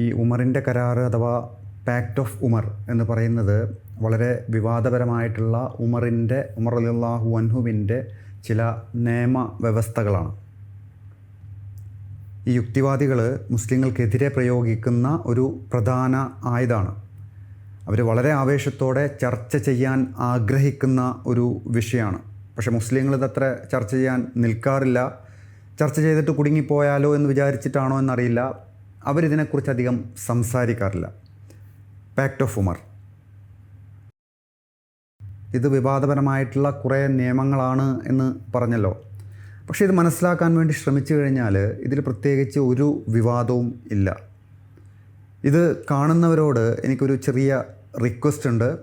ഈ ഉമറിന്റെ കരാറ് അഥവാ പാക്ട് ഓഫ് ഉമർ എന്ന് പറയുന്നത് വളരെ വിവാദപരമായിട്ടുള്ള ഉമറിന്റെ ഉമർ അലിള്ളാഹു അൻഹുവിന്റെ ചില നിയമ വ്യവസ്ഥകളാണ്. ഈ യുക്തിവാദികൾ മുസ്ലിങ്ങൾക്കെതിരെ പ്രയോഗിക്കുന്ന ഒരു പ്രധാന ആയുധമാണ് അവർ വളരെ ആവേശത്തോടെ ചർച്ച ചെയ്യാൻ ആഗ്രഹിക്കുന്ന ഒരു വിഷയമാണ്. പക്ഷേ മുസ്ലിങ്ങൾ ഇതത്ര ചർച്ച ചെയ്യാൻ നിൽക്കാറില്ല. ചർച്ച ചെയ്തിട്ട് കുടുങ്ങിപ്പോയാലോ എന്ന് വിചാരിച്ചിട്ടാണോ എന്നറിയില്ല. അവരിതിനെക്കുറിച്ച് അധികം സംസാരിക്കാറില്ല. പാക്ട് ഓഫ് ഉമർ ഇത് വിവാദപരമായിട്ടുള്ള കുറേ നിയമങ്ങളാണ് എന്ന് പറഞ്ഞല്ലോ. പക്ഷേ ഇത് മനസ്സിലാക്കാൻ വേണ്ടി ശ്രമിച്ചു കഴിഞ്ഞാൽ ഇതിൽ പ്രത്യേകിച്ച് ഒരു വിവാദവും ഇല്ല. ഇത് കാണുന്നവരോട് എനിക്കൊരു ചെറിയ റിക്വസ്റ്റ് ഉണ്ട്.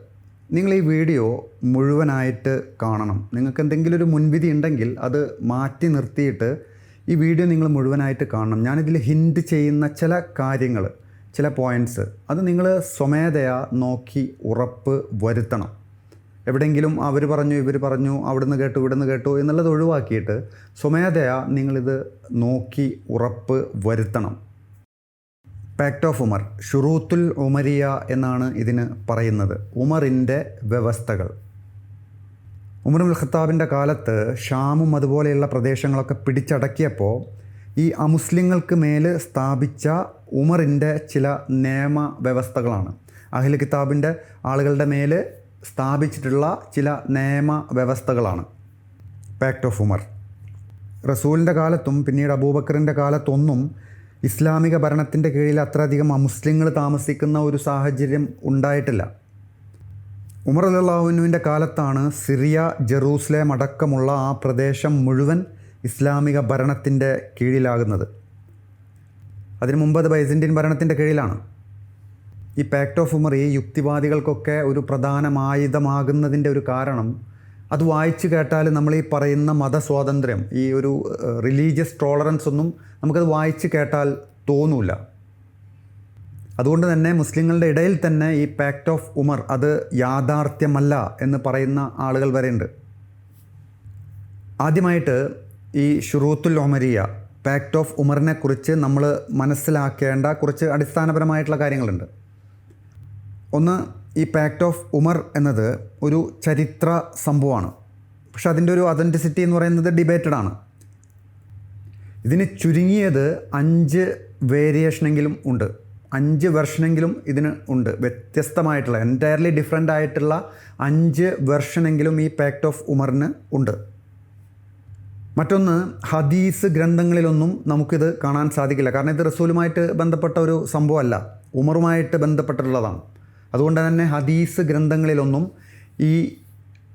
നിങ്ങൾ ഈ വീഡിയോ മുഴുവനായിട്ട് കാണണം. നിങ്ങൾക്ക് എന്തെങ്കിലും ഒരു മുൻവിധി ഉണ്ടെങ്കിൽ അത് മാറ്റി നിർത്തിയിട്ട് ഈ വീഡിയോ നിങ്ങൾ മുഴുവനായിട്ട് കാണണം. ഞാനിതിൽ ഹിൻഡ് ചെയ്യുന്ന ചില കാര്യങ്ങൾ ചില പോയിന്റ്സ് അത് നിങ്ങൾ സ്വമേധയാ നോക്കി ഉറപ്പ് വരുത്തണം. എവിടെയെങ്കിലും അവർ പറഞ്ഞു ഇവർ പറഞ്ഞു അവിടുന്ന് കേട്ടു ഇവിടുന്ന് കേട്ടു എന്നുള്ളത് ഒഴിവാക്കിയിട്ട് സ്വമേധയാ നിങ്ങളിത് നോക്കി ഉറപ്പ് വരുത്തണം. പാക്ട് ഓഫ് ഉമർ ഷുറൂത്തുൽ ഉമരിയ എന്നാണ് ഇതിന് പറയുന്നത്. ഉമറിന്റെ വ്യവസ്ഥകൾ. ഉമറുൽ ഖത്താബിന്റെ കാലത്ത് ഷാമും അതുപോലെയുള്ള പ്രദേശങ്ങളൊക്കെ പിടിച്ചടക്കിയപ്പോൾ ഈ അമുസ്ലിങ്ങൾക്ക് മേൽ സ്ഥാപിച്ച ഉമറിന്റെ ചില നിയമ വ്യവസ്ഥകളാണ്. അഹിൽ കിതാബിന്റെ ആളുകളുടെ മേൽ സ്ഥാപിച്ചിട്ടുള്ള ചില നിയമ വ്യവസ്ഥകളാണ്. പാക്ട് ഓഫ് ഉമർ റസൂലിന്റെ കാലത്തും പിന്നീട് അബൂബക്കറിന്റെ കാലത്തൊന്നും ഇസ്ലാമിക ഭരണത്തിന്റെ കീഴിൽ അത്രയധികം അമുസ്ലിങ്ങൾ താമസിക്കുന്ന ഒരു സാഹചര്യം ഉണ്ടായിട്ടില്ല. ഉമർ അല്ലാഹുവിനുവിന്റെ കാലത്താണ് സിറിയ ജെറൂസലേം അടക്കമുള്ള ആ പ്രദേശം മുഴുവൻ ഇസ്ലാമിക ഭരണത്തിന്റെ കീഴിലാകുന്നത്. അതിനു മുമ്പ് അത് ബൈസന്റീൻ ഭരണത്തിന്റെ കീഴിലാണ്. ഈ പാക്ട് ഓഫ് ഉമർ ഈ യുക്തിവാദികൾക്കൊക്കെ ഒരു പ്രധാനമായുധമാകുന്നതിന്റെ ഒരു കാരണം അത് വായിച്ചു കേട്ടാൽ നമ്മൾ ഈ പറയുന്ന മതസ്വാതന്ത്ര്യം ഈ ഒരു റിലീജിയസ് ടോളറൻസ് ഒന്നും നമുക്കത് വായിച്ചു കേട്ടാൽ തോന്നൂല. അതുകൊണ്ട് തന്നെ മുസ്ലിങ്ങളുടെ ഇടയിൽ തന്നെ ഈ പാക്ട് ഓഫ് ഉമർ അത് യാഥാർത്ഥ്യമല്ല എന്ന് പറയുന്ന ആളുകൾ വരെയുണ്ട്. ആദ്യമായിട്ട് ഈ ഷുറൂത്തുൽ ഒമരിയ പാക്ട് ഓഫ് ഉമറിനെ കുറിച്ച് നമ്മൾ മനസ്സിലാക്കേണ്ട കുറച്ച് അടിസ്ഥാനപരമായിട്ടുള്ള കാര്യങ്ങളുണ്ട്. ഒന്ന് ഈ പാക്ട് ഓഫ് ഉമർ എന്നത് ഒരു ചരിത്ര സംഭവമാണ്. പക്ഷെ അതിന്റെ ഒരു അതന്റിസിറ്റി എന്ന് പറയുന്നത് ഡിബേറ്റഡ് ആണ്. ഇതിന് ചുരുങ്ങിയത് അഞ്ച് വേരിയേഷനെങ്കിലും ഉണ്ട്. അഞ്ച് വെർഷനെങ്കിലും ഇതിന് ഉണ്ട്. വ്യത്യസ്തമായിട്ടുള്ള എന്റയർലി ഡിഫറെന്റ് ആയിട്ടുള്ള അഞ്ച് വെർഷനെങ്കിലും ഈ പാക്ട് ഓഫ് ഉമറിന് ഉണ്ട്. മറ്റൊന്ന് ഹദീസ് ഗ്രന്ഥങ്ങളിലൊന്നും നമുക്കിത് കാണാൻ സാധിക്കില്ല. കാരണം ഇത് റസൂലുമായിട്ട് ബന്ധപ്പെട്ട ഒരു സംഭവമല്ല. ഉമറുമായിട്ട് ബന്ധപ്പെട്ടിട്ടുള്ളതാണ്. അതുകൊണ്ട് തന്നെ ഹദീസ് ഗ്രന്ഥങ്ങളിലൊന്നും ഈ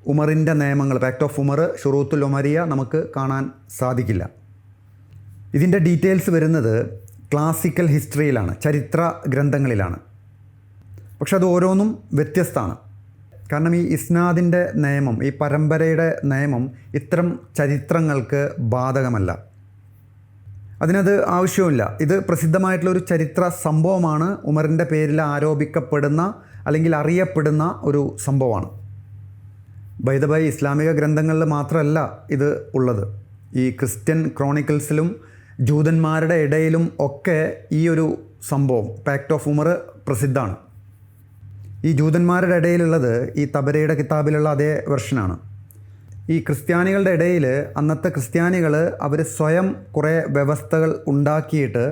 ഉമറിന്റെ നിയമങ്ങൾ പാക്ട് ഓഫ് ഉമർ ഷുറൂത്തുൽ ഉമരിയ നമുക്ക് കാണാൻ സാധിക്കില്ല. ഇതിന്റെ ഡീറ്റെയിൽസ് വരുന്നത് ക്ലാസിക്കൽ ഹിസ്റ്ററിയിലാണ് ചരിത്ര ഗ്രന്ഥങ്ങളിലാണ്. പക്ഷെ അത് ഓരോന്നും വ്യത്യസ്തമാണ്. കാരണം ഈ ഇസ്നാദിന്റെ നിയമം ഈ പരമ്പരയുടെ നിയമം ഇത്തരം ചരിത്രങ്ങൾക്ക് ബാധകമല്ല. അതിനത് ആവശ്യമില്ല ഇത് പ്രസിദ്ധമായിട്ടുള്ള ഒരു ചരിത്ര സംഭവമാണ്. ഉമറിന്റെ പേരിൽ ആരോപിക്കപ്പെടുന്ന അല്ലെങ്കിൽ അറിയപ്പെടുന്ന ഒരു സംഭവമാണ്. ബൈദബായി ഇസ്ലാമിക ഗ്രന്ഥങ്ങളിൽ മാത്രമല്ല ഇത് ഉള്ളത്. ഈ ക്രിസ്ത്യൻ ക്രോണിക്കിൾസിലും ജൂതന്മാരുടെ ഇടയിലും ഒക്കെ ഈ ഒരു സംഭവം പാക്ട് ഓഫ് ഉമർ പ്രസിദ്ധമാണ്. ഈ ജൂതന്മാരുടെ ഇടയിലുള്ളത് ഈ തബരയുടെ കിതാബിലുള്ള അതേ വെർഷനാണ് ഈ ക്രിസ്ത്യാനികളുടെ ഇടയിൽ അന്നത്തെ ക്രിസ്ത്യാനികൾ അവർ സ്വയം കുറേ വ്യവസ്ഥകൾ ഉണ്ടാക്കിയിട്ട്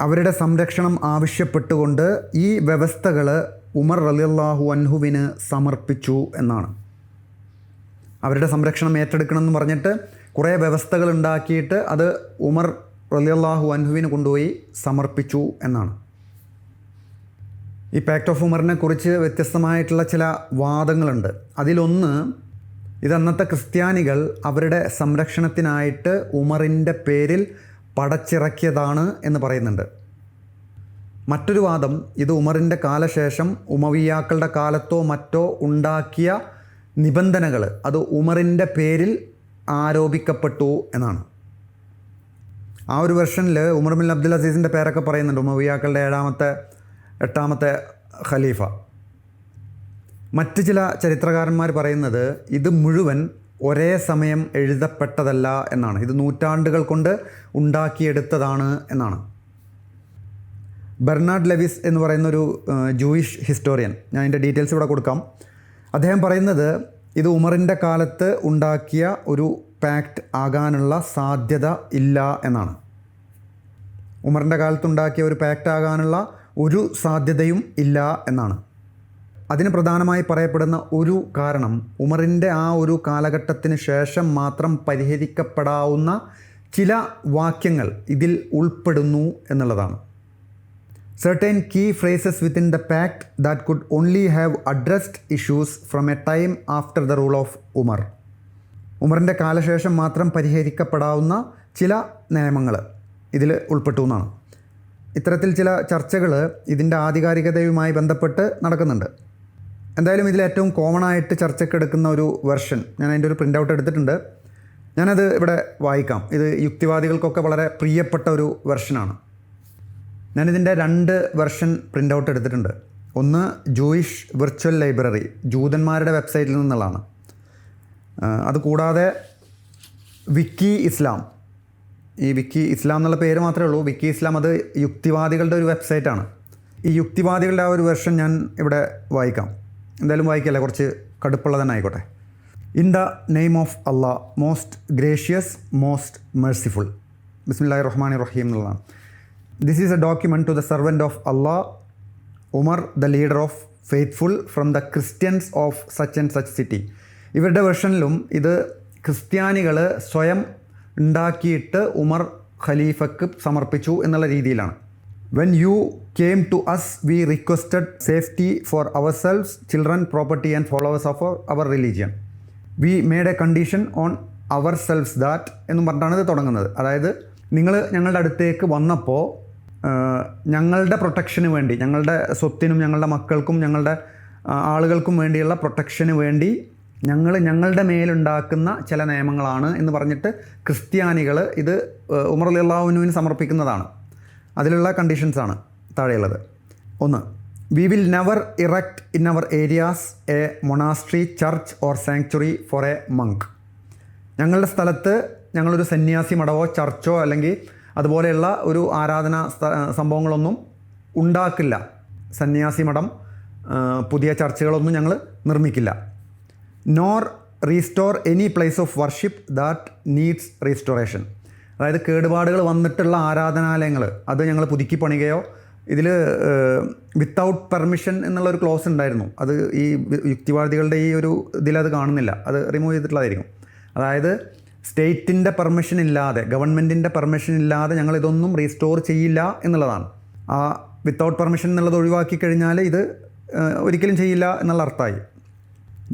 അവരുടെ സംരക്ഷണം ആവശ്യപ്പെട്ടുകൊണ്ട് ഈ വ്യവസ്ഥകൾ ഉമർ റലിയല്ലാഹു അൻഹുവിന് സമർപ്പിച്ചു എന്നാണ്. അവരുടെ സംരക്ഷണം ഏറ്റെടുക്കണമെന്ന് പറഞ്ഞിട്ട് കുറേ വ്യവസ്ഥകൾ ഉണ്ടാക്കിയിട്ട് അത് ഉമർ റലിയല്ലാഹു അൻഹുവിന് കൊണ്ടുപോയി സമർപ്പിച്ചു എന്നാണ്. ഈ പാക്ട് ഓഫ് ഉമറിനെ കുറിച്ച് വ്യത്യസ്തമായിട്ടുള്ള ചില വാദങ്ങളുണ്ട്. അതിലൊന്ന് ഇത് അന്നത്തെ ക്രിസ്ത്യാനികൾ അവരുടെ സംരക്ഷണത്തിനായിട്ട് ഉമറിന്റെ പേരിൽ പടച്ചിറക്കിയതാണ് എന്ന് പറയുന്നുണ്ട്. മറ്റൊരു വാദം ഇത് ഉമറിന്റെ കാലശേഷം ഉമവിയാക്കളുടെ കാലത്തോ മറ്റോ ഉണ്ടാക്കിയ നിബന്ധനകൾ അത് ഉമറിന്റെ പേരിൽ ആരോപിക്കപ്പെട്ടു എന്നാണ്. ആ ഒരു വെർഷനിൽ ഉമർ ബിൻ അബ്ദുൽ അസീസിന്റെ പേരൊക്കെ പറയുന്നുണ്ട് ഉമവിയാക്കളുടെ ഏഴാമത്തെ എട്ടാമത്തെ ഖലീഫ. മറ്റ് ചില ചരിത്രകാരന്മാർ പറയുന്നത് ഇത് മുഴുവൻ ഒരേ സമയം എഴുതപ്പെട്ടതല്ല എന്നാണ്. ഇത് നൂറ്റാണ്ടുകൾ കൊണ്ട് ഉണ്ടാക്കിയെടുത്തതാണ് എന്നാണ്. ബെർണാഡ് ലെവിസ് എന്ന് പറയുന്നൊരു ജൂയിഷ് ഹിസ്റ്റോറിയൻ. ഞാൻ അതിന്റെ ഡീറ്റെയിൽസ് ഇവിടെ കൊടുക്കാം. അദ്ദേഹം പറയുന്നത് ഇത് ഉമറിന്റെ കാലത്ത് ഉണ്ടാക്കിയ ഒരു പാക്റ്റ് ആകാനുള്ള സാധ്യത ഇല്ല എന്നാണ്. ഉമറിന്റെ കാലത്തുണ്ടാക്കിയ ഒരു പാക്റ്റ് ആകാനുള്ള ഒരു സാധ്യതയും ഇല്ല എന്നാണ്. അതിന് പ്രധാനമായി പറയപ്പെടുന്ന ഒരു കാരണം ഉമറിന്റെ ആ ഒരു കാലഘട്ടത്തിന് ശേഷം മാത്രം പരിഹരിക്കപ്പെടാവുന്ന ചില വാക്യങ്ങൾ ഇതിൽ ഉൾപ്പെടുന്നു എന്നുള്ളതാണ്. Certain key phrases within the pact that could only have addressed issues from a time after the rule of Umar. ഉമറിന്റെ കാലശേഷം മാത്രം പരിഹരിക്കപ്പെടാവുന്ന ചില നിയമങ്ങൾ ഇതിൽ ഉൾപ്പെട്ടു എന്നാണ്. ഇത്തരത്തിൽ ചില ചർച്ചകൾ ഇതിന്റെ ആധികാരികതയുമായി ബന്ധപ്പെട്ട് നടക്കുന്നുണ്ട്. എന്തായാലും ഇതിൽ ഏറ്റവും കോമൺ ആയിട്ട് ചർച്ചയ്ക്കെടുക്കുന്ന ഒരു വെർഷൻ ഞാൻ അതിന്റെ ഒരു പ്രിന്റ് ഔട്ട് എടുത്തിട്ടുണ്ട്. ഞാനത് ഇവിടെ വായിക്കാം. ഇത് യുക്തിവാദികൾക്കൊക്കെ വളരെ പ്രിയപ്പെട്ട ഒരു വെർഷനാണ് ഞാനിതിന്റെ രണ്ട് വെർഷൻ പ്രിന്റ് ഔട്ട് എടുത്തിട്ടുണ്ട്. ഒന്ന് ജൂയിഷ് വിർച്വൽ ലൈബ്രറി ജൂതന്മാരുടെ വെബ്സൈറ്റിൽ നിന്നുള്ളതാണ്. അതുകൂടാതെ വിക്കി ഇസ്ലാം. ഈ വിക്കി ഇസ്ലാം എന്നുള്ള പേര് മാത്രമേ ഉള്ളൂ. വിക്കി ഇസ്ലാം അത് യുക്തിവാദികളുടെ ഒരു വെബ്സൈറ്റാണ്. ഈ യുക്തിവാദികളുടെ ആ ഒരു വെർഷൻ ഞാൻ ഇവിടെ വായിക്കാം. എന്തായാലും വായിക്കല്ലേ? കുറച്ച് കടുപ്പുള്ള തന്നെ ആയിക്കോട്ടെ. In the name of Allah most gracious most merciful ബിസ്മില്ലാഹി റഹ്മാൻ റഹീം എന്നുള്ളതാണ്. This is a document to the servant of Allah Umar the leader of faithful from the Christians of such and such city ഇവരുടെ വെർഷനിലും ഇത് ക്രിസ്ത്യാനികൾ സ്വയം ഉണ്ടാക്കിയിട്ട് ഉമർ ഖലീഫക്ക് സമർപ്പിച്ചു എന്നുള്ള രീതിയിലാണ്. When you came to us we requested safety for ourselves children property and followers of our religion we made a condition on ourselves that എന്നും പറഞ്ഞിട്ടാണ് ഇത് തുടങ്ങുന്നത്. അതായത് നിങ്ങൾ ഞങ്ങളുടെ അടുത്തേക്ക് വന്നപ്പോൾ ഞങ്ങളുടെ പ്രൊട്ടക്ഷന് വേണ്ടി ഞങ്ങളുടെ സ്വത്തിനും ഞങ്ങളുടെ മക്കൾക്കും ഞങ്ങളുടെ ആളുകൾക്കും വേണ്ടിയുള്ള പ്രൊട്ടക്ഷന് വേണ്ടി ഞങ്ങൾ ഞങ്ങളുടെ മേലുണ്ടാക്കുന്ന ചില നിയമങ്ങളാണ് എന്ന് പറഞ്ഞിട്ട് ക്രിസ്ത്യാനികൾ ഇത് ഉമർ അള്ളാഹുനുവിന് സമർപ്പിക്കുന്നതാണ്. അതിലുള്ള കണ്ടീഷൻസാണ് താഴെയുള്ളത്. ഒന്ന് we will never erect in our areas a monastery church or sanctuary for a monk ഞങ്ങളുടെ സ്ഥലത്ത് ഞങ്ങളൊരു സന്യാസി മഠവോ ചർച്ചോ അല്ലെങ്കിൽ അതുപോലെയുള്ള ഒരു ആരാധന സംഭവങ്ങളൊന്നും ഉണ്ടാക്കില്ല. സന്യാസി മഠം പുതിയ ചർച്ചകളൊന്നും ഞങ്ങൾ നിർമ്മിക്കില്ല. Nor restore any place of worship that needs restoration അതായത് കേടുപാടുകൾ വന്നിട്ടുള്ള ആരാധനാലയങ്ങൾ അത് ഞങ്ങൾ പുതുക്കി പണിയുകയോ ഇതിൽ വിത്തൗട്ട് പെർമിഷൻ എന്നുള്ളൊരു ക്ലോസ് ഉണ്ടായിരുന്നു. അത് ഈ യുക്തിവാദികളുടെ ഈ ഒരു ഇതിലത് കാണുന്നില്ല. അത് റിമൂവ് ചെയ്തിട്ടുള്ളതായിരിക്കും. അതായത് സ്റ്റേറ്റിന്റെ പെർമിഷൻ ഇല്ലാതെ ഗവൺമെന്റിന്റെ പെർമിഷൻ ഇല്ലാതെ ഞങ്ങൾ ഇതൊന്നും റീസ്റ്റോർ ചെയ്യില്ല എന്നുള്ളതാണ്. ആ വിത്തൗട്ട് പെർമിഷൻ എന്നുള്ളത് ഒഴിവാക്കി കഴിഞ്ഞാൽ ഇത് ഒരിക്കലും ചെയ്യില്ല എന്നുള്ള അർത്ഥമായി.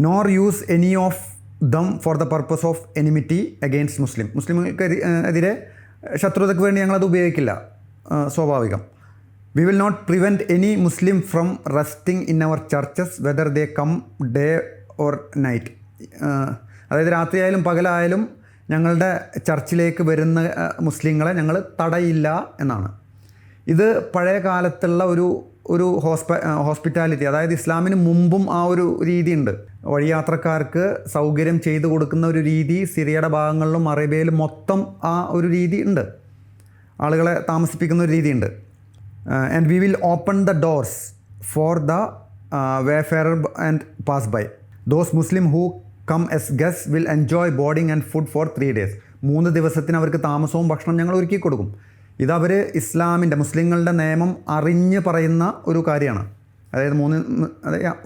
Nor use any of them for the purpose of enmity against Muslim ഏഹ് എതിരെ ശത്രുതയ്ക്ക് വേണ്ടി ഞങ്ങളത് ഉപയോഗിക്കില്ല. സ്വാഭാവികം. We will not prevent any Muslim from resting in our churches whether they come day or night അതായത് രാത്രിയായാലും പകലായാലും ഞങ്ങളുടെ ചർച്ചിലേക്ക് വരുന്ന മുസ്ലിങ്ങളെ ഞങ്ങൾ തടയില്ല എന്നാണ്. ഇത് പഴയ കാലത്തുള്ള ഒരു ഒരു ഹോസ്പ ഹോസ്പിറ്റാലിറ്റി അതായത് ഇസ്ലാമിന് മുമ്പും ആ ഒരു രീതിയുണ്ട്. വഴിയാത്രക്കാർക്ക് സൗകര്യം ചെയ്തു കൊടുക്കുന്ന ഒരു രീതി സിറിയയുടെ ഭാഗങ്ങളിലും അറേബ്യയിലും മൊത്തം ആ ഒരു രീതി ഉണ്ട്. ആളുകളെ താമസിപ്പിക്കുന്ന ഒരു രീതിയുണ്ട് and we will open the doors for the wayfarer and pass by those Muslim who come as guests will enjoy boarding and food for three days മൂന്ന് ദിവസത്തിന് അവർക്ക് താമസവും ഭക്ഷണം ഞങ്ങൾ ഒരുക്കി കൊടുക്കും ഇതവർ ഇസ്ലാമിന്റെ മുസ്ലിങ്ങളുടെ നിയമം അറിഞ്ഞ് പറയുന്ന ഒരു കാര്യമാണ്. അതായത് മൂന്ന്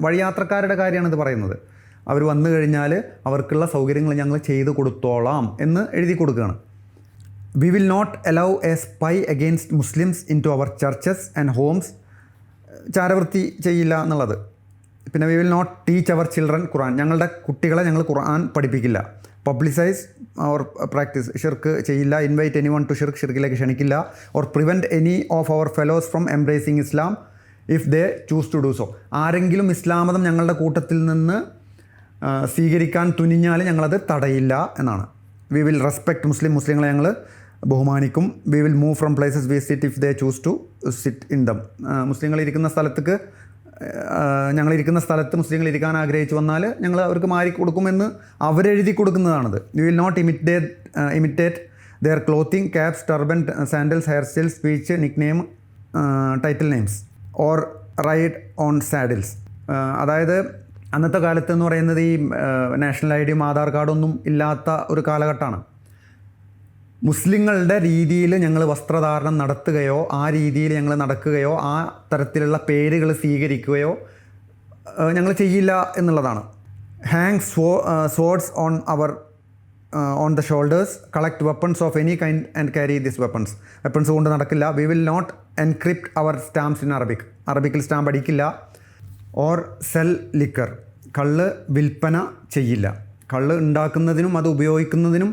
വഴിയാത്രക്കാരുടെ കാര്യമാണ് ഇത് പറയുന്നത്. അവർ വന്നു കഴിഞ്ഞാൽ അവർക്കുള്ള സൗകര്യങ്ങൾ ഞങ്ങൾ ചെയ്തു കൊടുത്തോളാം എന്ന് എഴുതി കൊടുക്കുകയാണ്. We will not allow a spy against Muslims in to our churches and homes ചാരവൃത്തി ചെയ്യില്ല എന്നുള്ളത്. പിന്നെ we will not teach our children Quran ഞങ്ങളുടെ കുട്ടികളെ ഞങ്ങൾ ഖുർആൻ പഠിപ്പിക്കില്ല. പബ്ലിസൈസ് അവർ പ്രാക്ടീസ് ഷിർക്ക് ചെയ്യില്ല ഇൻവൈറ്റ് എനി വൺ ടു ഷിർക്ക് ഷിർക്കിലേക്ക് ക്ഷണിക്കില്ല or prevent any of our fellows from embracing Islam if they choose to do so ആരെങ്കിലും ഇസ്ലാമതം ഞങ്ങളുടെ കൂട്ടത്തിൽ നിന്ന് സ്വീകരിക്കാൻ തുനിഞ്ഞാൽ ഞങ്ങളത് തടയില്ല എന്നാണ്. വി വിൽ റെസ്പെക്ട് മുസ്ലിം മുസ്ലിങ്ങളെ ഞങ്ങൾ ബഹുമാനിക്കും. We will move from places we sit if they choose to sit in them മുസ്ലിങ്ങൾ ഇരിക്കുന്ന സ്ഥലത്തേക്ക് ഞങ്ങൾ ഇരിക്കുന്ന സ്ഥലത്ത് മുസ്ലിങ്ങൾ ഇരിക്കാൻ ആഗ്രഹിച്ചു വന്നാൽ ഞങ്ങൾ അവർക്ക് മാറി കൊടുക്കുമെന്ന് അവരെഴുതി കൊടുക്കുന്നതാണത്. You will not imitate imitate their clothing caps turban sandals hair style speech nickname title names or ride on saddles അതായത് അന്നത്തെ കാലത്ത് എന്ന് പറയുന്നത് ഈ നാഷണൽ ഐ ഡിയും ആധാർ കാർഡൊന്നും ഇല്ലാത്ത ഒരു കാലഘട്ടമാണ്. മുസ്ലിങ്ങളുടെ രീതിയിൽ ഞങ്ങൾ വസ്ത്രധാരണം നടത്തുകയോ ആ രീതിയിൽ ഞങ്ങൾ നടക്കുകയോ ആ തരത്തിലുള്ള പേരുകൾ സ്വീകരിക്കുകയോ ഞങ്ങൾ ചെയ്യില്ല എന്നുള്ളതാണ്. Hang സ്വോ swords on our on the shoulders collect weapons of any kind and carry this weapons weapons കൊണ്ട് നടക്കില്ല. We will not encrypt our stamps in Arabic അറബിക്കിൽ stamp അടിക്കില്ല. ഓർ സെൽ ലിക്കർ കള്ള് വിൽപ്പന ചെയ്യില്ല. കള്ള് ഉണ്ടാക്കുന്നതിനും അത് ഉപയോഗിക്കുന്നതിനും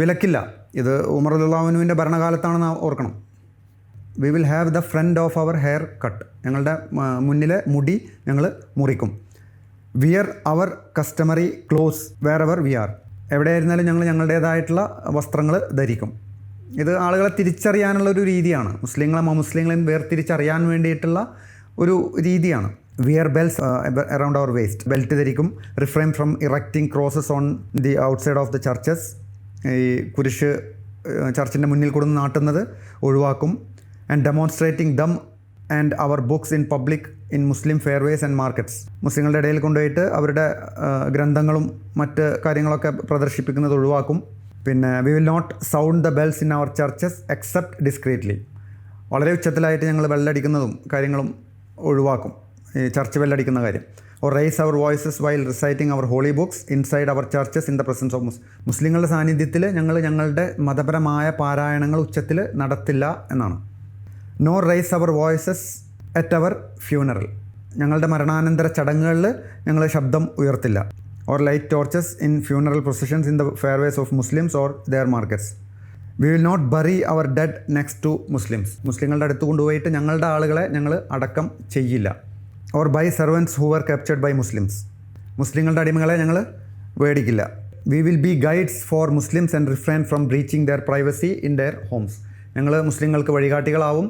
വിലക്കില്ല. ഇത് ഉമർ അല്ലാഹുവിന്റെ ഭരണകാലത്താണെന്ന് ഓർക്കണം. We will have the front of our hair cut ഞങ്ങളുടെ മുന്നിലെ മുടി ഞങ്ങൾ മുറിക്കും. Wear our customary clothes wherever we are എവിടെയായിരുന്നാലും ഞങ്ങൾ ഞങ്ങളുടേതായിട്ടുള്ള വസ്ത്രങ്ങൾ ധരിക്കും. ഇത് ആളുകളെ തിരിച്ചറിയാനുള്ള ഒരു രീതിയാണ്. മുസ്ലിങ്ങളെ മുസ്ലിങ്ങളെയും വേർതിരിച്ചറിയാൻ വേണ്ടിയിട്ടുള്ള ഒരു രീതിയാണ്. Wear belts around our waist belt ധരിക്കും. Refrain from erecting crosses on the outside of the churches ഈ കുരിശ് ചർച്ചിന്റെ മുന്നിൽ കൊടുന്ന് നാട്ടുന്നത് ഒഴിവാക്കും. And demonstrating them and our books in public in Muslim fairways and markets മുസ്ലിങ്ങളുടെ ഇടയിൽ കൊണ്ടുപോയിട്ട് അവരുടെ ഗ്രന്ഥങ്ങളും മറ്റ് കാര്യങ്ങളൊക്കെ പ്രദർശിപ്പിക്കുന്നത് ഒഴിവാക്കും. പിന്നെ we will not sound the bells in our churches except discreetly വളരെ ഉച്ചത്തിലായിട്ട് ഞങ്ങൾ ബെല്ലടിക്കുന്നതും കാര്യങ്ങളും ഒഴിവാക്കും. ഈ ചർച്ച് ബെല്ലടിക്കുന്ന കാര്യം. Or raise our voices while reciting our holy books inside our churches in the presence of മുസ് മുസ്ലിങ്ങളുടെ സാന്നിധ്യത്തിൽ ഞങ്ങൾ ഞങ്ങളുടെ മതപരമായ പാരായണങ്ങൾ ഉച്ചത്തിൽ നടത്തില്ല എന്നാണ്. No raise our voices at our funeral ഞങ്ങളുടെ മരണാനന്തര ചടങ്ങുകളിൽ ഞങ്ങൾ ശബ്ദം ഉയർത്തില്ല. Or light torches in funeral processions in the fairways of Muslims or their markets we will not bury our dead next to Muslims മുസ്ലിങ്ങളുടെ അടുത്ത് കൊണ്ടുപോയിട്ട് ഞങ്ങളുടെ ആളുകളെ ഞങ്ങൾ അടക്കം ചെയ്യില്ല. Or buy servants who are captured by Muslims മുസ്ലിങ്ങളുടെ അടിമകളെ ഞങ്ങൾ മേടിക്കില്ല we will be guides for Muslims and refrain from breaching their privacy in their homes ഞങ്ങൾ മുസ്ലിങ്ങൾക്ക് വഴികാട്ടികളാവും.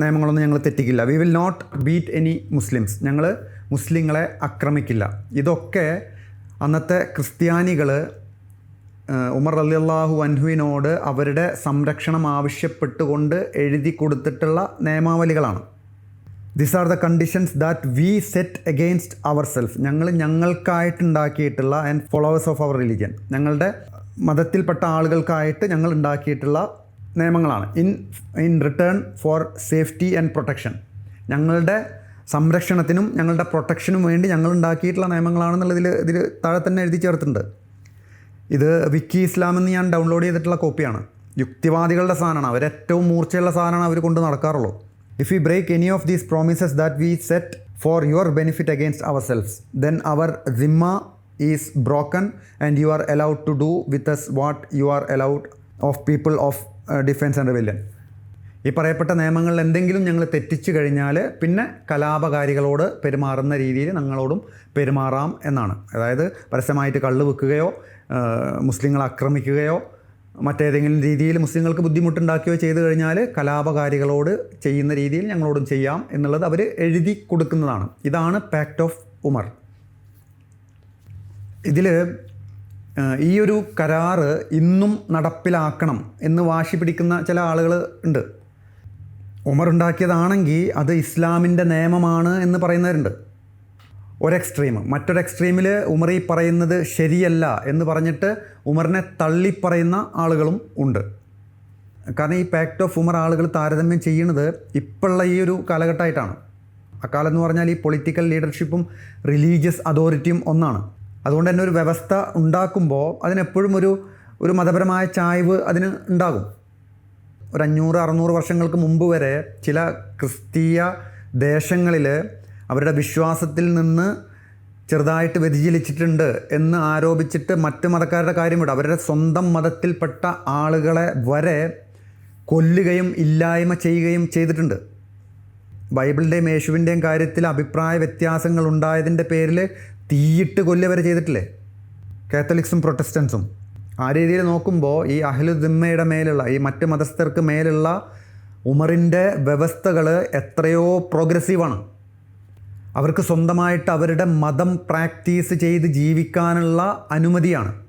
നിയമങ്ങളൊന്നും ഞങ്ങൾ തെറ്റിക്കില്ല. We will not beat any Muslims ഞങ്ങൾ മുസ്ലിങ്ങളെ ആക്രമിക്കില്ല. ഇതൊക്കെ അന്നത്തെ ക്രിസ്ത്യാനികൾ ഉമർ അലിയല്ലാഹു അൻഹുവിനോട് അവരുടെ സംരക്ഷണം ആവശ്യപ്പെട്ടുകൊണ്ട് എഴുതി കൊടുത്തിട്ടുള്ള നിയമാവലികളാണ്. This are the conditions that we set against our self ഞങ്ങൾ ഞങ്ങൾക്കായിട്ടുണ്ടാക്കിയിട്ടുള്ള and followers of our religion ഞങ്ങളുടെ മതത്തിൽപ്പെട്ട ആളുകൾക്കായിട്ട് ഞങ്ങൾ ഉണ്ടാക്കിയിട്ടുള്ള നിയമങ്ങളാണ്. In in return for safety and protection ഞങ്ങളുടെ സംരക്ഷണത്തിനും ഞങ്ങളുടെ പ്രൊട്ടക്ഷനും വേണ്ടി ഞങ്ങൾ ഉണ്ടാക്കിയിട്ടുള്ള നിയമങ്ങളാണെന്നുള്ളതിൽ ഇതിൽ താഴെ തന്നെ എഴുതി ചേർത്തിട്ടുണ്ട്. ഇത് വിക്കി ഇസ്ലാം എന്ന് ഞാൻ ഡൗൺലോഡ് ചെയ്തിട്ടുള്ള കോപ്പിയാണ് യുക്തിവാദികളുടെ സാധനമാണ്. അവരേറ്റവും മൂർച്ചയുള്ള സാധനമാണ് അവർ കൊണ്ട് നടക്കാറുള്ളൂ you break any of these promises that we set for your benefit against our selfs then our സിമ്മ is broken and you are allowed to do with us what you are allowed of people of defense and rebellion ഈ പറയപ്പെട്ട നിയമങ്ങളിൽ എന്തെങ്കിലും ഞങ്ങൾ തെറ്റിച്ചു കഴിഞ്ഞാൽ പിന്നെ കലാപകാരികളോട് പെരുമാറുന്ന രീതിയിൽ ഞങ്ങളോടും പെരുമാറാം എന്നാണ്. അതായത് പരസ്യമായിട്ട് കള്ളു വെക്കുകയോ മുസ്ലിങ്ങളെ ആക്രമിക്കുകയോ മറ്റേതെങ്കിലും രീതിയിൽ മുസ്ലിങ്ങൾക്ക് ബുദ്ധിമുട്ടുണ്ടാക്കുകയോ ചെയ്തു കഴിഞ്ഞാൽ കലാപകാരികളോട് ചെയ്യുന്ന രീതിയിൽ ഞങ്ങളോടും ചെയ്യാം എന്നുള്ളത് അവർ എഴുതി കൊടുക്കുന്നതാണ്. ഇതാണ് പാക്ട് ഓഫ് ഉമർ ഇതിൽ ഈ ഒരു കരാറ് ഇന്നും നടപ്പിലാക്കണം എന്ന് വാശി പിടിക്കുന്ന ചില ആളുകൾ ഉണ്ട്. ഉമർ ഉണ്ടാക്കിയതാണെങ്കിൽ അത് ഇസ്ലാമിന്റെ നിയമമാണ് എന്ന് പറയുന്നവരുണ്ട്. ഒരു എക്സ്ട്രീം മറ്റൊരു എക്സ്ട്രീമിൽ ഉമർ ഈ പറയുന്നത് ശരിയല്ല എന്ന് പറഞ്ഞിട്ട് ഉമറിനെ തള്ളിപ്പറയുന്ന ആളുകളും ഉണ്ട്. കാരണം ഈ പാക്ട് ഓഫ് ഉമർ ആളുകൾ താരതമ്യം ചെയ്യുന്നത് ഇപ്പോഴുള്ള ഈ ഒരു കാലഘട്ടമായിട്ടാണ്. അക്കാലം എന്ന് പറഞ്ഞാൽ ഈ പൊളിറ്റിക്കൽ ലീഡർഷിപ്പും റിലീജിയസ് അതോറിറ്റിയും ഒന്നാണ്. അതുകൊണ്ട് തന്നെ ഒരു വ്യവസ്ഥ ഉണ്ടാക്കുമ്പോൾ അതിനെപ്പോഴും ഒരു ഒരു മതപരമായ ചായ്വ് അതിന് ഉണ്ടാകും. ഒരു അഞ്ഞൂറ് അറുന്നൂറ് വർഷങ്ങൾക്ക് മുമ്പ് വരെ ചില ക്രിസ്തീയ ദേശങ്ങളിൽ അവരുടെ വിശ്വാസത്തിൽ നിന്ന് ചെറുതായിട്ട് വ്യതിചലിച്ചിട്ടുണ്ട് എന്ന് ആരോപിച്ചിട്ട് മറ്റ് മതക്കാരുടെ കാര്യം വിടും അവരുടെ സ്വന്തം മതത്തിൽപ്പെട്ട ആളുകളെ വരെ കൊല്ലുകയും ഇല്ലായ്മ ചെയ്യുകയും ചെയ്തിട്ടുണ്ട്. ബൈബിളിന്റെയും യേശുവിന്റെയും കാര്യത്തിൽ അഭിപ്രായ വ്യത്യാസങ്ങൾ ഉണ്ടായതിന്റെ പേരിൽ തീയിട്ട് കൊല്ലുക വരെ ചെയ്തിട്ടില്ലേ? കാത്തലിക്സും പ്രൊട്ടസ്റ്റൻസും. ആ രീതിയിൽ നോക്കുമ്പോൾ ഈ അഹ്ലുദിമ്മയുടെ മേലുള്ള ഈ മറ്റ് മതസ്ഥർക്ക് മേലുള്ള ഉമറിന്റെ വ്യവസ്ഥകൾ എത്രയോ പ്രോഗ്രസീവാണ് അവർക്ക് സ്വന്തമായിട്ട് അവരുടെ മതം പ്രാക്ടീസ് ചെയ്ത് ജീവിക്കാനുള്ള അനുമതിയാണ്.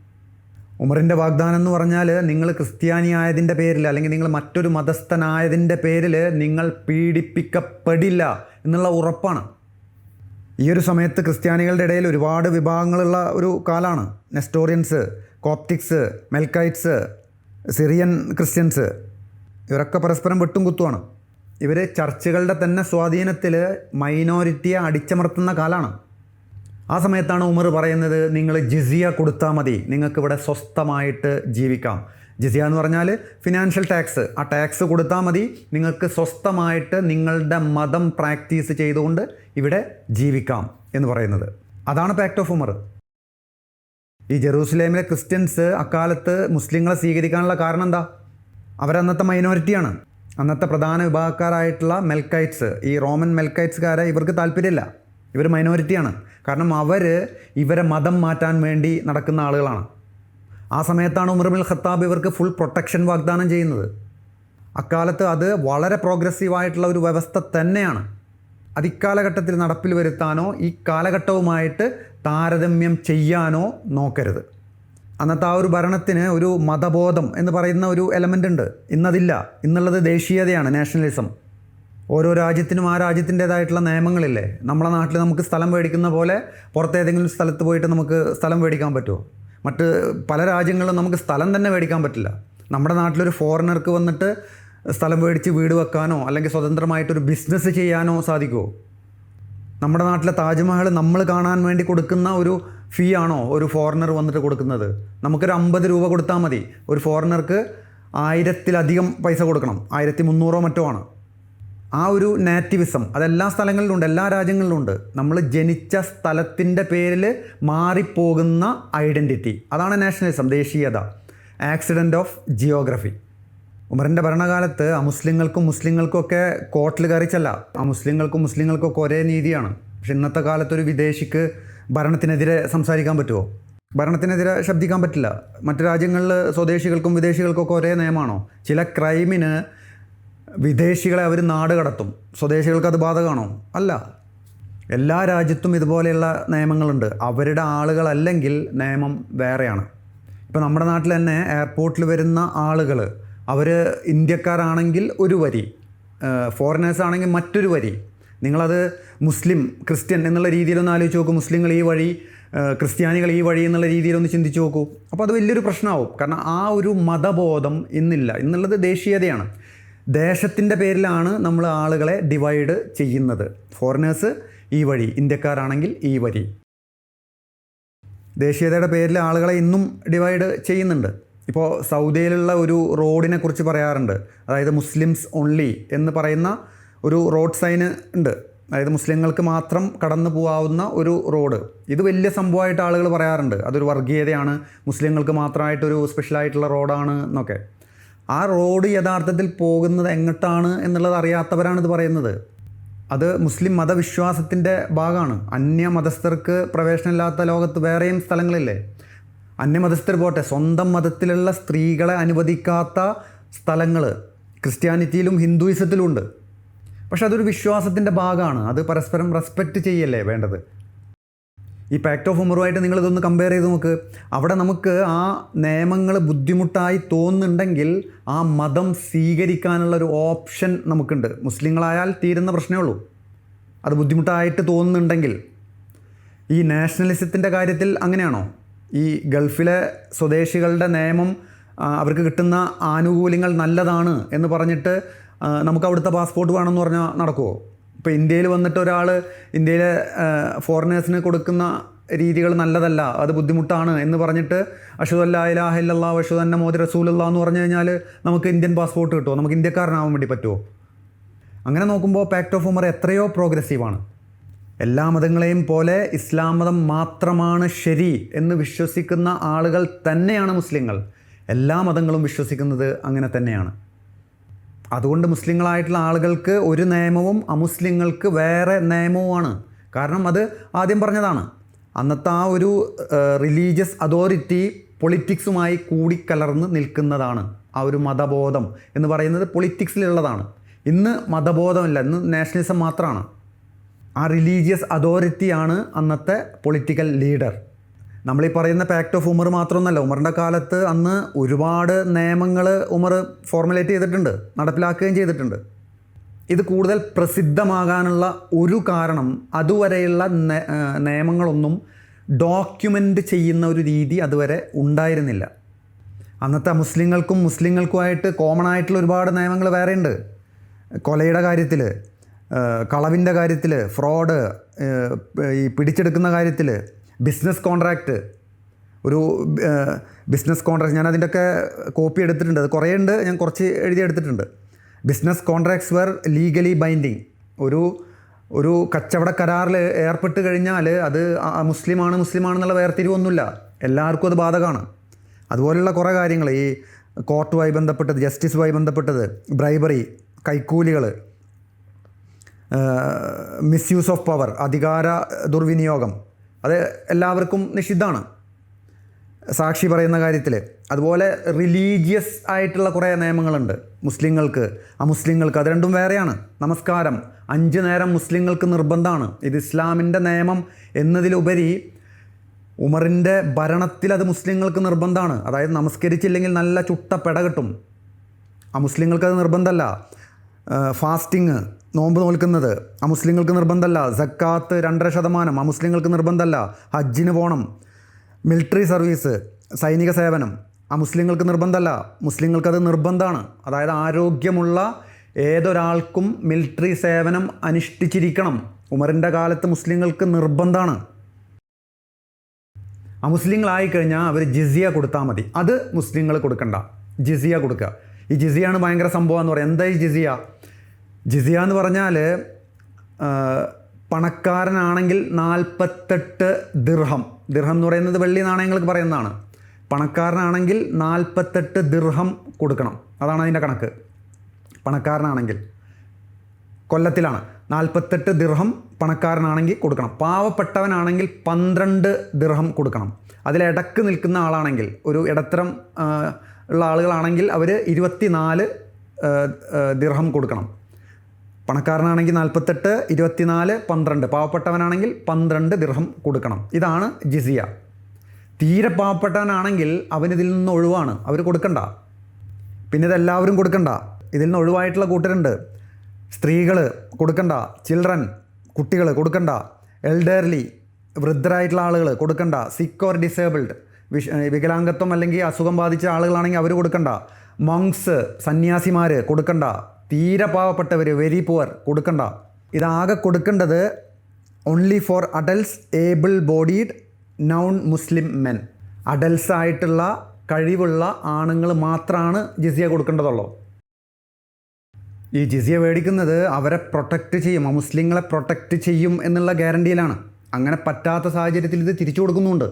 ഉമറിന്റെ വാഗ്ദാനം എന്ന് പറഞ്ഞാൽ നിങ്ങൾ ക്രിസ്ത്യാനിയായതിന്റെ പേരിൽ അല്ലെങ്കിൽ നിങ്ങൾ മറ്റൊരു മതസ്ഥനായതിന്റെ പേരിൽ നിങ്ങൾ പീഡിപ്പിക്കപ്പെടില്ല എന്നുള്ള ഉറപ്പാണ്. ഈ ഒരു സമയത്ത് ക്രിസ്ത്യാനികളുടെ ഇടയിൽ ഒരുപാട് വിഭാഗങ്ങളുള്ള ഒരു കാലമാണ് നെസ്റ്റോറിയൻസ് കോപ്റ്റിക്സ് മെൽക്കൈറ്റ്സ് സിറിയൻ ക്രിസ്ത്യൻസ്. ഇവരൊക്കെ പരസ്പരം വെട്ടും കുത്തുവാണ്. ഇവർ ചർച്ചുകളുടെ തന്നെ സ്വാധീനത്തിൽ മൈനോറിറ്റിയെ അടിച്ചമർത്തുന്ന കാലമാണ് ആ സമയത്താണ് ഉമർ പറയുന്നത് നിങ്ങൾ ജിസിയ കൊടുത്താൽ മതി. നിങ്ങൾക്ക് ഇവിടെ സ്വസ്ഥമായിട്ട് ജീവിക്കാം. ജിസിയ എന്ന് പറഞ്ഞാൽ ഫിനാൻഷ്യൽ ടാക്സ് ആ ടാക്സ് കൊടുത്താൽ മതി. നിങ്ങൾക്ക് സ്വസ്ഥമായിട്ട് നിങ്ങളുടെ മതം പ്രാക്ടീസ് ചെയ്തുകൊണ്ട് ഇവിടെ ജീവിക്കാം എന്ന് പറയുന്നത്. അതാണ് പാക്ട് ഓഫ് ഉമർ. ഈ ജെറൂസലേമിലെ ക്രിസ്ത്യൻസ് അക്കാലത്ത് മുസ്ലിങ്ങളെ സ്വീകരിക്കാനുള്ള കാരണം എന്താ? അവരന്നത്തെ മൈനോറിറ്റിയാണ് അന്നത്തെ പ്രധാന വിഭാഗക്കാരായിട്ടുള്ള മെൽക്കൈറ്റ്സ്. ഈ റോമൻ മെൽക്കൈറ്റ്സുകാരെ ഇവർക്ക് താല്പര്യമില്ല. ഇവർ മൈനോറിറ്റിയാണ്. കാരണം അവർ ഇവരെ മതം മാറ്റാൻ വേണ്ടി നടക്കുന്ന ആളുകളാണ്. ആ സമയത്താണ് ഉമർബിൽ ഖത്താബ് ഇവർക്ക് ഫുൾ പ്രൊട്ടക്ഷൻ വാഗ്ദാനം ചെയ്യുന്നത്. അക്കാലത്ത് അത് വളരെ പ്രോഗ്രസീവായിട്ടുള്ള ഒരു വ്യവസ്ഥ തന്നെയാണ്. അത് ഇക്കാലഘട്ടത്തിൽ നടപ്പിൽ വരുത്താനോ ഈ കാലഘട്ടവുമായിട്ട് താരതമ്യം ചെയ്യാനോ നോക്കരുത്. അന്നത്തെ ആ ഒരു ഭരണത്തിന് ഒരു മതബോധം എന്ന് പറയുന്ന ഒരു എലമെന്റ് ഉണ്ട്. ഇന്നതില്ല. ഇന്നുള്ളത് ദേശീയതയാണ് നാഷണലിസം ഓരോ രാജ്യത്തിനും ആ രാജ്യത്തിന്റേതായിട്ടുള്ള നിയമങ്ങളില്ലേ? നമ്മളെ നാട്ടിൽ നമുക്ക് സ്ഥലം മേടിക്കുന്ന പോലെ പുറത്തേതെങ്കിലും സ്ഥലത്ത് പോയിട്ട് നമുക്ക് സ്ഥലം മേടിക്കാൻ പറ്റുമോ? മറ്റ് പല രാജ്യങ്ങളിലും നമുക്ക് സ്ഥലം തന്നെ മേടിക്കാൻ പറ്റില്ല. നമ്മുടെ നാട്ടിലൊരു ഫോറിനർക്ക് വന്നിട്ട് സ്ഥലം മേടിച്ച് വീട് വെക്കാനോ അല്ലെങ്കിൽ സ്വതന്ത്രമായിട്ടൊരു ബിസിനസ് ചെയ്യാനോ സാധിക്കുമോ നമ്മുടെ നാട്ടിലെ താജ്മഹൽ നമ്മൾ കാണാൻ വേണ്ടി കൊടുക്കുന്ന ഒരു ഫീ ആണോ ഒരു ഫോറിനർ വന്നിട്ട് കൊടുക്കുന്നത്? നമുക്കൊരു അമ്പത് രൂപ കൊടുത്താൽ മതി. ഒരു ഫോറിനർക്ക് ആയിരത്തിലധികം പൈസ കൊടുക്കണം. ആയിരത്തി മുന്നൂറോ മറ്റോ ആണ്. ആ ഒരു നാറ്റിവിസം അതെല്ലാ സ്ഥലങ്ങളിലുണ്ട് എല്ലാ രാജ്യങ്ങളിലുണ്ട്. നമ്മൾ ജനിച്ച സ്ഥലത്തിന്റെ പേരിൽ മാറിപ്പോകുന്ന ഐഡന്റിറ്റി അതാണ് നാഷണലിസം ദേശീയത. ആക്സിഡന്റ് ഓഫ് ജിയോഗ്രഫി ഉമറിന്റെ ഭരണകാലത്ത് മുസ്ലിങ്ങൾക്കും മുസ്ലിങ്ങൾക്കൊക്കെ കോട്ടിൽ കയറിച്ചല്ല അമുസ്ലിങ്ങൾക്കും മുസ്ലിങ്ങൾക്കും ഒക്കെ ഒരേ നീതിയാണ്. പക്ഷെ ഇന്നത്തെ കാലത്തൊരു വിദേശിക്ക് ഭരണത്തിനെതിരെ സംസാരിക്കാൻ പറ്റുമോ ഭരണത്തിനെതിരെ ശബ്ദിക്കാൻ പറ്റില്ല. മറ്റു രാജ്യങ്ങളിൽ സ്വദേശികൾക്കും വിദേശികൾക്കൊക്കെ ഒരേ നിയമമാണോ? ചില ക്രൈമിന് വിദേശികളെ അവർ നാട് കടത്തും. സ്വദേശികൾക്ക് അത് ബാധകമാണോ? അല്ല. എല്ലാ രാജ്യത്തും ഇതുപോലെയുള്ള നിയമങ്ങളുണ്ട്. അവരുടെ ആളുകളല്ലെങ്കിൽ നിയമം വേറെയാണ്. ഇപ്പോൾ നമ്മുടെ നാട്ടിൽ തന്നെ എയർപോർട്ടിൽ വരുന്ന ആളുകൾ അവർ ഇന്ത്യക്കാരാണെങ്കിൽ ഒരു വരി ഫോറിനേഴ്സ് ആണെങ്കിൽ മറ്റൊരു വരി. നിങ്ങളത് മുസ്ലിം ക്രിസ്ത്യൻ എന്നുള്ള രീതിയിലൊന്ന് ആലോചിച്ച് നോക്കൂ. മുസ്ലിങ്ങൾ ഈ വഴി ക്രിസ്ത്യാനികൾ ഈ വഴി എന്നുള്ള രീതിയിലൊന്ന് ചിന്തിച്ച് നോക്കൂ. അപ്പോൾ അത് വലിയൊരു പ്രശ്നമാവും. കാരണം ആ ഒരു മതബോധം ഇന്നില്ല. ഇന്നുള്ളത് ദേശീയതയാണ്. ദേശത്തിന്റെ പേരിലാണ് നമ്മൾ ആളുകളെ ഡിവൈഡ് ചെയ്യുന്നത്. ഫോറിനേഴ്സ് ഈ വഴി ഇന്ത്യക്കാരാണെങ്കിൽ ഈ വഴി. ദേശീയതയുടെ പേരിൽ ആളുകളെ ഇന്നും ഡിവൈഡ് ചെയ്യുന്നുണ്ട്. ഇപ്പോൾ സൗദിയിലുള്ള ഒരു റോഡിനെ കുറിച്ച് പറയാറുണ്ട്. അതായത് മുസ്ലിംസ് ഓൺലി എന്ന് പറയുന്ന ഒരു റോഡ് സൈന് ഉണ്ട്. അതായത് മുസ്ലിങ്ങൾക്ക് മാത്രം കടന്നു പോകാവുന്ന ഒരു റോഡ്. ഇത് വലിയ സംഭവമായിട്ട് ആളുകൾ പറയാറുണ്ട്. അതൊരു വർഗീയതയാണ്. മുസ്ലിങ്ങൾക്ക് മാത്രമായിട്ടൊരു സ്പെഷ്യലായിട്ടുള്ള റോഡാണ് എന്നൊക്കെ. ആ റോഡ് യഥാർത്ഥത്തിൽ പോകുന്നത് എങ്ങോട്ടാണ് എന്നുള്ളത് അറിയാത്തവരാണ് ഇത് പറയുന്നത്. അത് മുസ്ലിം മതവിശ്വാസത്തിന്റെ ഭാഗമാണ്. അന്യ മതസ്ഥർക്ക് പ്രവേശനമില്ലാത്ത ലോകത്ത് വേറെയും സ്ഥലങ്ങളില്ലേ? അന്യമതസ്ഥർ പോട്ടെ സ്വന്തം മതത്തിലുള്ള സ്ത്രീകളെ അനുവദിക്കാത്ത സ്ഥലങ്ങൾ ക്രിസ്ത്യാനിറ്റിയിലും ഹിന്ദുയിസത്തിലും ഉണ്ട്. പക്ഷെ അതൊരു വിശ്വാസത്തിന്റെ ഭാഗമാണ്. അത് പരസ്പരം റെസ്പെക്റ്റ് ചെയ്യല്ലേ വേണ്ടത്? ഈ പാക്ട് ഓഫ് ഉമറുമായിട്ട് നിങ്ങൾ ഇതൊന്ന് കമ്പയർ ചെയ്ത് നോക്ക്. അവിടെ നമുക്ക് ആ നിയമങ്ങൾ ബുദ്ധിമുട്ടായി തോന്നുന്നുണ്ടെങ്കിൽ ആ മതം സ്വീകരിക്കാനുള്ള ഒരു ഓപ്ഷൻ നമുക്കുണ്ട്. മുസ്ലിങ്ങളായാൽ തീരുന്ന പ്രശ്നമേ ഉള്ളൂ. അത് ബുദ്ധിമുട്ടായിട്ട് തോന്നുന്നുണ്ടെങ്കിൽ. ഈ നാഷണലിസത്തിന്റെ കാര്യത്തിൽ അങ്ങനെയാണോ? ഈ ഗൾഫിലെ സ്വദേശികളുടെ നിയമം അവർക്ക് കിട്ടുന്ന ആനുകൂല്യങ്ങൾ നല്ലതാണ് എന്ന് പറഞ്ഞിട്ട് നമുക്ക് അവിടുത്തെ പാസ്പോർട്ട് വേണമെന്ന് പറഞ്ഞാൽ നടക്കുമോ ഇപ്പോൾ ഇന്ത്യയിൽ വന്നിട്ട് ഒരാൾ ഇന്ത്യയിലെ ഫോറിനേഴ്സിന് കൊടുക്കുന്ന രീതികൾ നല്ലതല്ല അത് ബുദ്ധിമുട്ടാണ് എന്ന് പറഞ്ഞിട്ട് അഷുദല്ലാ ഇലാഹ ഇല്ലാ അഷു തന്നെ മോദി റസൂലുള്ള എന്ന് പറഞ്ഞു കഴിഞ്ഞാൽ നമുക്ക് ഇന്ത്യൻ പാസ്പോർട്ട് കിട്ടുമോ നമുക്ക് ഇന്ത്യക്കാരനാവാൻ വേണ്ടി പറ്റുമോ അങ്ങനെ നോക്കുമ്പോൾ പാക്ട് ഓഫ് ഉമർ എത്രയോ പ്രോഗ്രസീവാണ് എല്ലാ മതങ്ങളെയും പോലെ ഇസ്ലാം മതം മാത്രമാണ് ശരി എന്ന് വിശ്വസിക്കുന്ന ആളുകൾ തന്നെയാണ് മുസ്ലിങ്ങൾ. എല്ലാ മതങ്ങളും വിശ്വസിക്കുന്നത് അങ്ങനെ തന്നെയാണ്. അതുകൊണ്ട് മുസ്ലിങ്ങളായിട്ടുള്ള ആളുകൾക്ക് ഒരു നിയമവും അമുസ്ലിങ്ങൾക്ക് വേറെ നിയമവുമാണ്. കാരണം അത് ആദ്യം പറഞ്ഞതാണ്. അന്നത്തെ ആ ഒരു റിലീജിയസ് അതോറിറ്റി പൊളിറ്റിക്സുമായി കൂടിക്കലർന്ന് നിൽക്കുന്നതാണ് ആ ഒരു മതബോധം എന്ന് പറയുന്നത് പൊളിറ്റിക്സിലുള്ളതാണ് ഇന്ന് മതബോധമില്ല ഇന്ന് നാഷണലിസം മാത്രമാണ് ആ റിലീജിയസ് അതോറിറ്റിയാണ് അന്നത്തെ പൊളിറ്റിക്കൽ ലീഡർ നമ്മൾ ഈ പറയുന്ന പാക്ട് ഓഫ് ഉമർ മാത്രമൊന്നല്ല. ഉമറിന്റെ കാലത്ത് അന്ന് ഒരുപാട് നിയമങ്ങൾ ഉമർ ഫോർമുലേറ്റ് ചെയ്തിട്ടുണ്ട്. നടപ്പിലാക്കുകയും ചെയ്തിട്ടുണ്ട്. ഇത് കൂടുതൽ പ്രസിദ്ധമാകാനുള്ള ഒരു കാരണം അതുവരെയുള്ള നിയമങ്ങളൊന്നും ഡോക്യുമെന്റ് ചെയ്യുന്ന ഒരു രീതി അതുവരെ ഉണ്ടായിരുന്നില്ല. അന്നത്തെ മുസ്ലിങ്ങൾക്കും മുസ്ലിങ്ങൾക്കുമായിട്ട് കോമൺ ആയിട്ടുള്ള ഒരുപാട് നിയമങ്ങൾ വേറെയുണ്ട്. കൊലയുടെ കാര്യത്തിൽ കളവിന്റെ കാര്യത്തിൽ ഫ്രോഡ് ഈ പിടിച്ചെടുക്കുന്ന കാര്യത്തിൽ ബിസിനസ് കോൺട്രാക്റ്റ് ഒരു ബിസിനസ് കോൺട്രാക്ട്. ഞാൻ അതിന്റെയൊക്കെ കോപ്പി എടുത്തിട്ടുണ്ട്. അത് കുറേ ഉണ്ട് ഞാൻ കുറച്ച് എഴുതി എടുത്തിട്ടുണ്ട്. Business contracts were legally binding. ഒരു ഒരു കച്ചവട കരാറിൽ ഏർപ്പെട്ട് കഴിഞ്ഞാൽ അത് മുസ്ലിമാണ് മുസ്ലിമാണെന്നുള്ള വേർതിരിവൊന്നുമില്ല. എല്ലാവർക്കും അത് ബാധകമാണ്. അതുപോലെയുള്ള കുറേ കാര്യങ്ങൾ ഈ കോർട്ടുമായി ബന്ധപ്പെട്ടത് ജസ്റ്റിസുമായി ബന്ധപ്പെട്ടത് ബ്രൈബറി കൈക്കൂലികൾ മിസ്യൂസ് ഓഫ് പവർ അധികാര ദുർവിനിയോഗം അത് എല്ലാവർക്കും നിഷിദ്ധമാണ്. സാക്ഷി പറയുന്ന കാര്യത്തിൽ അതുപോലെ റിലീജിയസ് ആയിട്ടുള്ള കുറേ നിയമങ്ങളുണ്ട് മുസ്ലിങ്ങൾക്ക് ആ മുസ്ലിങ്ങൾക്ക് അത് രണ്ടും വേറെയാണ്. നമസ്കാരം. അഞ്ച് നേരം മുസ്ലിങ്ങൾക്ക് നിർബന്ധമാണ്. ഇത് ഇസ്ലാമിന്റെ നിയമം എന്നതിലുപരി ഉമറിന്റെ ഭരണത്തിൽ അത് മുസ്ലിങ്ങൾക്ക് നിർബന്ധമാണ്. അതായത് നമസ്കരിച്ചില്ലെങ്കിൽ നല്ല ചുട്ട പെട കിട്ടും. ആ മുസ്ലിങ്ങൾക്ക് അത് നിർബന്ധമല്ല ഫാസ്റ്റിങ് നോമ്പ് നോൽക്കുന്നത് അമുസ്ലിങ്ങൾക്ക് മുസ്ലിങ്ങൾക്ക് നിർബന്ധമല്ല. സക്കാത്ത് രണ്ടര ശതമാനം അമുസ്ലിങ്ങൾക്ക് മുസ്ലിങ്ങൾക്ക് നിർബന്ധമല്ല. ഹജ്ജിന് പോകണം മിലിറ്ററി സർവീസ് സൈനിക സേവനം ആ മുസ്ലിങ്ങൾക്ക് നിർബന്ധമല്ല മുസ്ലിങ്ങൾക്കത് നിർബന്ധമാണ്. അതായത് ആരോഗ്യമുള്ള ഏതൊരാൾക്കും മിലിറ്ററി സേവനം അനുഷ്ഠിച്ചിരിക്കണം. ഉമറിന്റെ കാലത്ത് മുസ്ലിങ്ങൾക്ക് നിർബന്ധമാണ്. ആ മുസ്ലിങ്ങളായി കഴിഞ്ഞാൽ അവർ ജിസിയ കൊടുത്താൽ മതി. അത് മുസ്ലിങ്ങൾ കൊടുക്കണ്ട. ജിസിയ കൊടുക്കുക. ഈ ജിസിയാണ് ഭയങ്കര സംഭവം എന്ന് പറയുന്നത് എന്താ ഈ ജിസിയ? ജിസിയ എന്ന് പറഞ്ഞാൽ പണക്കാരനാണെങ്കിൽ നാൽപ്പത്തെട്ട് ദിർഹം. ദിർഹം എന്ന് പറയുന്നത് വെള്ളി നാണയങ്ങൾക്ക് പറയുന്നതാണ്. പണക്കാരനാണെങ്കിൽ നാൽപ്പത്തെട്ട് ദിർഹം കൊടുക്കണം. അതാണ് അതിന്റെ കണക്ക്. പണക്കാരനാണെങ്കിൽ. കൊല്ലത്തിലാണ്. നാൽപ്പത്തെട്ട് ദിർഹം പണക്കാരനാണെങ്കിൽ കൊടുക്കണം. പാവപ്പെട്ടവനാണെങ്കിൽ പന്ത്രണ്ട് ദിർഹം കൊടുക്കണം. അതിലിടക്ക് നിൽക്കുന്ന ആളാണെങ്കിൽ ഒരു ഇടത്തരം ഉള്ള ആളുകളാണെങ്കിൽ അവർ ഇരുപത്തിനാല് ദിർഹം കൊടുക്കണം. പണക്കാരനാണെങ്കിൽ നാൽപ്പത്തെട്ട് ഇരുപത്തിനാല് പന്ത്രണ്ട്. പാവപ്പെട്ടവനാണെങ്കിൽ പന്ത്രണ്ട് ദിർഹം കൊടുക്കണം. ഇതാണ് ജിസിയ. തീരെ പാവപ്പെട്ടവനാണെങ്കിൽ അവനിതിൽ നിന്ന് ഒഴിവാണ്. അവർ കൊടുക്കണ്ട. പിന്നെ ഇതെല്ലാവരും കൊടുക്കണ്ട. ഇതിൽ നിന്ന് ഒഴിവായിട്ടുള്ള കൂട്ടരുണ്ട്. സ്ത്രീകൾ കൊടുക്കണ്ട. ചിൽഡ്രൻ കുട്ടികൾ കൊടുക്കണ്ട. എൽഡർലി വൃദ്ധരായിട്ടുള്ള ആളുകൾ കൊടുക്കണ്ട. സിക്ക് ഓർ ഡിസേബിൾഡ് വിഷ വികലാംഗത്വം അല്ലെങ്കിൽ അസുഖം ബാധിച്ച ആളുകളാണെങ്കിൽ അവർ കൊടുക്കണ്ട. മങ്സ് സന്യാസിമാർ കൊടുക്കണ്ട. തീരെ പാവപ്പെട്ടവർ വെരി പുവർ കൊടുക്കണ്ട. ഇതാകെ കൊടുക്കേണ്ടത് only for adults able bodied non Muslim men adults ആയിട്ടുള്ള കഴിവുള്ള ആണുങ്ങൾ മാത്രമാണ് ജിസിയ കൊടുക്കേണ്ടതുള്ളൂ. ഈ ജിസിയ മേടിക്കുന്നത് അവരെ പ്രൊട്ടക്റ്റ് ചെയ്യും ആ മുസ്ലിങ്ങളെ പ്രൊട്ടക്റ്റ് ചെയ്യും എന്നുള്ള ഗ്യാരണ്ടിയിലാണ് അങ്ങനെ പറ്റാത്ത സാഹചര്യത്തിൽ ഇത് തിരിച്ചു കൊടുക്കുന്നുണ്ട്.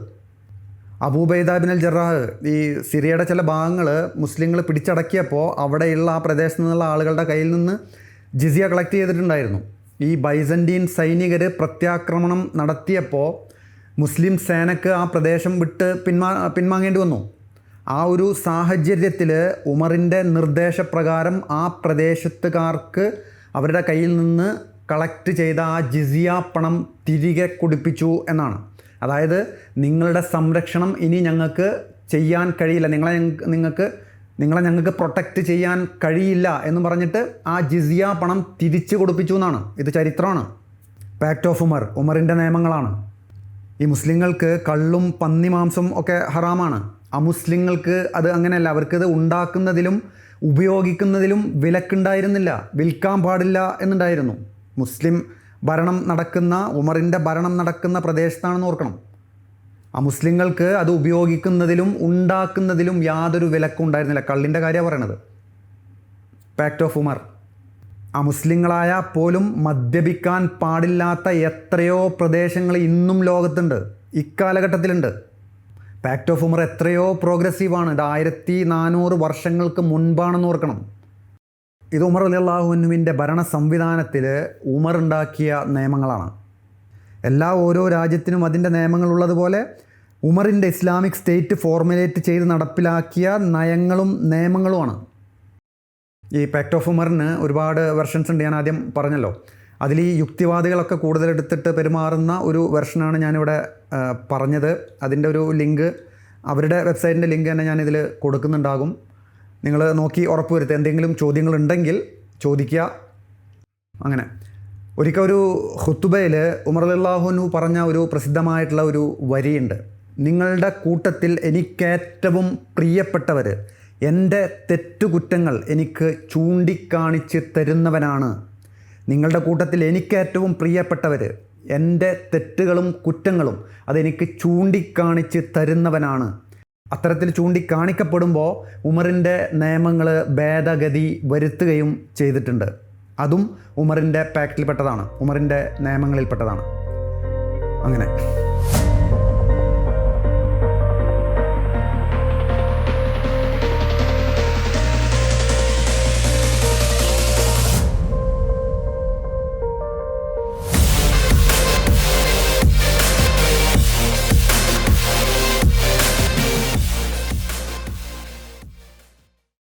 അബൂബൈദ ബിൻ അൽ ജറാഹ് ഈ സിറിയയുടെ ചില ഭാഗങ്ങൾ മുസ്ലിങ്ങൾ പിടിച്ചടക്കിയപ്പോൾ അവിടെയുള്ള ആ പ്രദേശത്ത് നിന്നുള്ള ആളുകളുടെ കയ്യിൽ നിന്ന് ജിസിയ കളക്ട് ചെയ്തിട്ടുണ്ടായിരുന്നു. ഈ ബൈസന്റീൻ സൈനികർ പ്രത്യാക്രമണം നടത്തിയപ്പോൾ മുസ്ലിം സേനക്ക് ആ പ്രദേശം വിട്ട് പിന്മാ പിൻവാങ്ങേണ്ടി വന്നു. ആ ഒരു സാഹചര്യത്തിൽ ഉമറിന്റെ നിർദ്ദേശപ്രകാരം ആ പ്രദേശത്തുകാർക്ക് അവരുടെ കയ്യിൽ നിന്ന് കളക്ട് ചെയ്ത ആ ജിസിയ പണം തിരികെ കൊടുപ്പിച്ചു എന്നാണ്. അതായത് നിങ്ങളുടെ സംരക്ഷണം ഇനി ഞങ്ങൾക്ക് ചെയ്യാൻ കഴിയില്ല. നിങ്ങളെ നിങ്ങൾക്ക് നിങ്ങളെ ഞങ്ങൾക്ക് പ്രൊട്ടക്റ്റ് ചെയ്യാൻ കഴിയില്ല എന്ന് പറഞ്ഞിട്ട് ആ ജിസിയ പണം തിരിച്ചു കൊടുപ്പിച്ചു എന്നാണ്. ഇത് ചരിത്രമാണ്. പാക്ട് ഓഫ് ഉമർ ഉമറിന്റെ നിയമങ്ങളാണ്. ഈ മുസ്ലിങ്ങൾക്ക് കള്ളും പന്നിമാംസം ഒക്കെ ഹറാമാണ്. അമുസ്ലിങ്ങൾക്ക് അത് അങ്ങനെയല്ല. അവർക്കത് ഉണ്ടാക്കുന്നതിലും ഉപയോഗിക്കുന്നതിലും വിലക്കുണ്ടായിരുന്നില്ല. വിൽക്കാൻ പാടില്ല എന്നുണ്ടായിരുന്നു. മുസ്ലിം ഭരണം നടക്കുന്ന ഉമറിന്റെ ഭരണം നടക്കുന്ന പ്രദേശത്താണെന്ന് ഓർക്കണം. ആ മുസ്ലിങ്ങൾക്ക് അത് ഉപയോഗിക്കുന്നതിലും ഉണ്ടാക്കുന്നതിലും യാതൊരു വിലക്കും ഉണ്ടായിരുന്നില്ല. കള്ളിന്റെ കാര്യമാണ് പറയണത്. പാക്ട് ഓഫ് ഉമർ ആ മുസ്ലിങ്ങളായ പോലും മദ്യപിക്കാൻ പാടില്ലാത്ത എത്രയോ പ്രദേശങ്ങൾ ഇന്നും ലോകത്തുണ്ട്. ഇക്കാലഘട്ടത്തിലുണ്ട്. പാക്ട് ഓഫ് ഉമർ എത്രയോ പ്രോഗ്രസീവാണ് ഇത് ആയിരത്തി നാനൂറ് വർഷങ്ങൾക്ക് മുൻപാണെന്ന് ഓർക്കണം. ഇത് ഉമർ അലി അള്ളാഹുവിന്റെ ഭരണ സംവിധാനത്തിൽ ഉമർ ഉണ്ടാക്കിയ നിയമങ്ങളാണ്. എല്ലാ ഓരോ രാജ്യത്തിനും അതിന്റെ നിയമങ്ങളുള്ളതുപോലെ ഉമറിന്റെ ഇസ്ലാമിക് സ്റ്റേറ്റ് ഫോർമുലേറ്റ് ചെയ്ത് നടപ്പിലാക്കിയ നയങ്ങളും നിയമങ്ങളുമാണ്. ഈ പാക്ട് ഓഫ് ഉമറിന് ഒരുപാട് വെർഷൻസ് ഉണ്ട് ഞാൻ ആദ്യം പറഞ്ഞല്ലോ. അതിൽ ഈ യുക്തിവാദികളൊക്കെ കൂടുതലെടുത്തിട്ട് പെരുമാറുന്ന ഒരു വെർഷനാണ് ഞാനിവിടെ പറഞ്ഞത്. അതിന്റെ ഒരു ലിങ്ക് അവരുടെ വെബ്സൈറ്റിന്റെ ലിങ്ക് തന്നെ ഞാനിതിൽ കൊടുക്കുന്നുണ്ടാകും. നിങ്ങൾ നോക്കി ഉറപ്പ് വരുത്തുക. എന്തെങ്കിലും ചോദ്യങ്ങളുണ്ടെങ്കിൽ ചോദിക്കുക. അങ്ങനെ. ഒരിക്കൽ ഒരു ഹുത്തുബയിൽ ഉമർ അള്ളാഹുനു പറഞ്ഞ ഒരു പ്രസിദ്ധമായിട്ടുള്ള ഒരു വരിയുണ്ട്. നിങ്ങളുടെ കൂട്ടത്തിൽ എനിക്കേറ്റവും പ്രിയപ്പെട്ടവർ എന്റെ തെറ്റുകുറ്റങ്ങൾ എനിക്ക് ചൂണ്ടിക്കാണിച്ച് തരുന്നവനാണ്. നിങ്ങളുടെ കൂട്ടത്തിൽ എനിക്കേറ്റവും പ്രിയപ്പെട്ടവർ എന്റെ തെറ്റുകളും കുറ്റങ്ങളും അതെനിക്ക് ചൂണ്ടിക്കാണിച്ച് തരുന്നവനാണ്. അത്തരത്തിൽ ചൂണ്ടിക്കാണിക്കപ്പെടുമ്പോൾ ഉമറിന്റെ നിയമങ്ങൾ ഭേദഗതി വരുത്തുകയും ചെയ്തിട്ടുണ്ട്. അതും ഉമറിന്റെ പാക്റ്റിൽപ്പെട്ടതാണ്. ഉമറിന്റെ നിയമങ്ങളിൽപ്പെട്ടതാണ്. അങ്ങനെ.